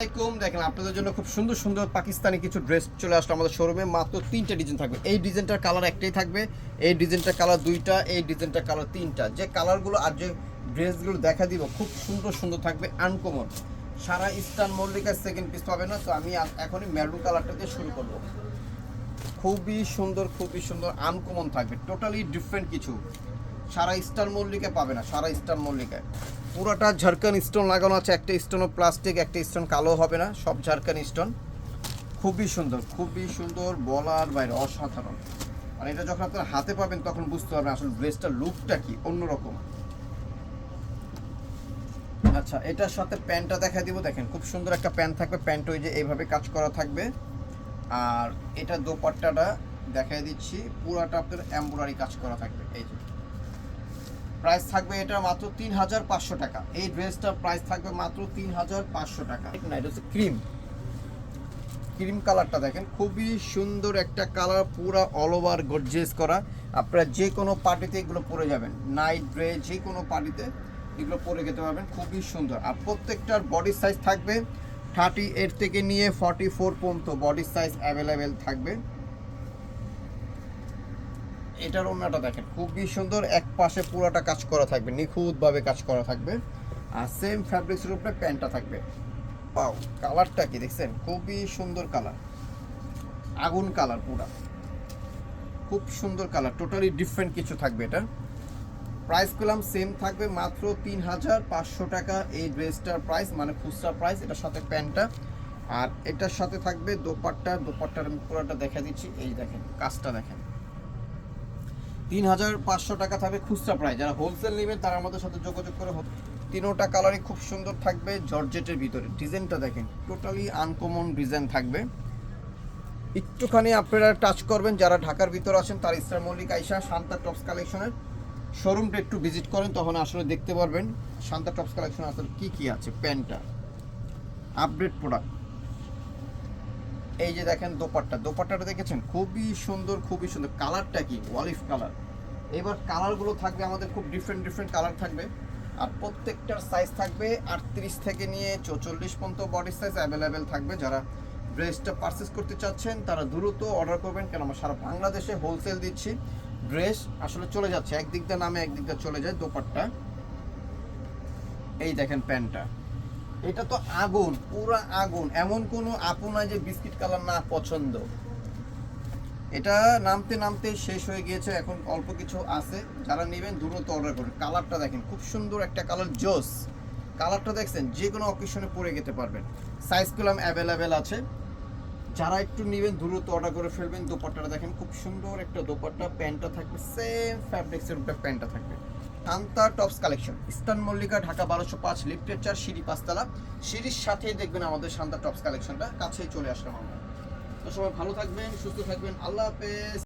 আসসালামাইকুম দেখেন, আপনাদের জন্য খুব সুন্দর সুন্দর পাকিস্তানি কিছু ড্রেস চলে আসলো আমাদের শোরুমে মাত্র তিনটা ডিজাইন থাকবে। এই ডিজাইনটার কালার একটাই থাকবে। এই ডিজাইনটার কালার দুইটা, এই ডিজাইনটার কালার তিনটা। যে কালারগুলো আর যে ড্রেসগুলো দেখা দিব, খুব সুন্দর সুন্দর থাকবে আনকমন সারা ইস্টার্ন মল্লিকার সেকেন্ড পিস পাবে না, তো আমি এখনই মেরুন কালারটা দিয়ে শুরু করব। খুবই সুন্দর খুবই সুন্দর আনকমন থাকবে। টোটালি ডিফারেন্ট কিছু। সারা স্টার মল্লিকা পাবে না, সারা স্টার মল্লিকায়। পুরোটা ঝাড়খান স্টোন লাগানো আছে। একটা স্টোনও প্লাস্টিক, একটা স্টোন কালো হবে না, সব ঝাড়খান স্টোন। খুবই সুন্দর খুবই সুন্দর বলার বাইরে, অসাধারণ। আর এটা যখন আপনার হাতে পাবেন, তখন বুঝতে পারবেন আসলে ড্রেসটার লুকটা কি, অন্যরকম। আচ্ছা এটার সাথে প্যান্টটা দেখা দিব, দেখেন, খুব সুন্দর একটা প্যান্ট থাকবে। প্যান্ট ওই যে এইভাবে কাজ করা থাকবে। আর এটা দোপাট্টাটা দেখাই দিচ্ছি, পুরাটা আপনার এমব্রয়ডারি কাজ করা থাকবে, এই যে। প্রাইস থাকবে এটা মাত্র তিন হাজার পাঁচশো টাকা। এই ড্রেসটার প্রাইস থাকবে মাত্র তিন হাজার পাঁচশো টাকা না এটা হচ্ছে ক্রিম। ক্রিম কালারটা দেখেন খুবই সুন্দর একটা কালার পুরো অল ওভার গর্জেস করা। আপনারা যে কোনো পার্টিতে এগুলো পরে যাবেন। নাইট ড্রেস যে কোনো পার্টিতে এগুলো পরে যেতে পারবেন খুবই সুন্দর। আর প্রত্যেকটার বডি সাইজ থাকবে থার্টি এইট থেকে নিয়ে ফর্টি ফোর পর্যন্ত বডি সাইজ অ্যাভেলেবেল থাকবে। এটার অন্যটা দেখেন, খুবই সুন্দর। এক পাশে পুরোটা কাজ করা থাকবে, নিখুঁতভাবে কাজ করা থাকবে। আর সেম ফ্যাব্রিক্সের উপরে প্যান্টটা থাকবে। পাও কালারটা কি দেখছেন? খুবই সুন্দর কালার আগুন কালার পুরা। খুব সুন্দর কালার টোটালি ডিফারেন্ট কিছু থাকবে এটা। প্রাইস পেলাম সেম থাকবে মাত্র তিন হাজার পাঁচশো টাকা এই ড্রেসটার প্রাইস মানে খুচরা প্রাইস এটার সাথে প্যান্টটা। আর এটার সাথে থাকবে দোপাট্টা, দোপাট্টার পুরোটা দেখা দিচ্ছি। এই দেখেন, কাজটা দেখেন। তিন হাজার পাঁচশো টাকা থাকবে খুচরা প্রায়। যারা হোলসেল নেবেন, তারা আমাদের সাথে যোগাযোগ করে তিনোটা কালারই খুব সুন্দর থাকবে জর্জেটের ভিতরে। ডিজাইনটা দেখেন টোটালি আনকমন ডিজাইন থাকবে। একটুখানি আপনারা টাচ করবেন, যারা ঢাকার ভিতরে আছেন, তার ইসলাম মল্লিক আইসা শান্তা টপস কালেকশনের শোরুমটা একটু ভিজিট করেন, তখন আসলে দেখতে পারবেন শান্তা টপস কালেকশন আসলে কি কি আছে, প্যান্টটা। আপডেট প্রোডাক্ট এই যে দেখেন দোপাট্টা, দোপাট্টাটা দেখেছেন? খুবই সুন্দর খুবই সুন্দর। কালারটা কি? Olive colour. এবার কালারগুলো থাকবে আমাদের খুব ডিফারেন্ট ডিফারেন্ট কালার থাকবে। আর প্রত্যেকটার সাইজ থাকবে আটত্রিশ থেকে নিয়ে চৌচল্লিশ পর্যন্ত বডি সাইজ অ্যাভেলেবেল থাকবে। যারা ড্রেসটা পারচেস করতে চাচ্ছেন, তারা দ্রুত অর্ডার করবেন। কেন আমরা সারা বাংলাদেশে হোলসেল দিচ্ছি। ড্রেস আসলে চলে যাচ্ছে। একদিক দিয়ে নামে, একদিক দিয়ে চলে যায় দোপাট্টা। এই দেখেন প্যান্টটা। এটা তো আগুন, পুরা আগুন। এমন কোনো আপু নাই যে বিস্কিট কালার না পছন্দ। এটা নামতে নামতে শেষ হয়ে গিয়েছে, এখন অল্প কিছু আছে। যারা নেবেন, দ্রুত অর্ডার করুন। কালারটা দেখেন, খুব সুন্দর একটা কালার জোস। কালারটা দেখছেন, যে কোনো অকেশনে পরে যেতে পারবেন। সাইজগুলো অ্যাভেলেবেল আছে। যারা একটু নেবেন, দ্রুত অর্ডার করে ফেলবেন। দোপাট্টাটা দেখেন, খুব সুন্দর একটা দোপাট্টা। প্যান্টটা থাকবে সেম ফ্যাব্রিক্সের উপরে প্যান্টটা থাকবে। Kanta tops collection. Eastern Mallika, Dhaka বারোশো পাঁচ লিফটের চার সিঁড়ি পাঁচতলা। সিঁড়ির সাথেই দেখবেন আমাদের শান্তা টপস কালেকশনটা। কাছেই চলে আসলাম আমরা। তো সবাই ভালো থাকবেন, সুস্থ থাকবেন। আল্লাহ হাফেজ।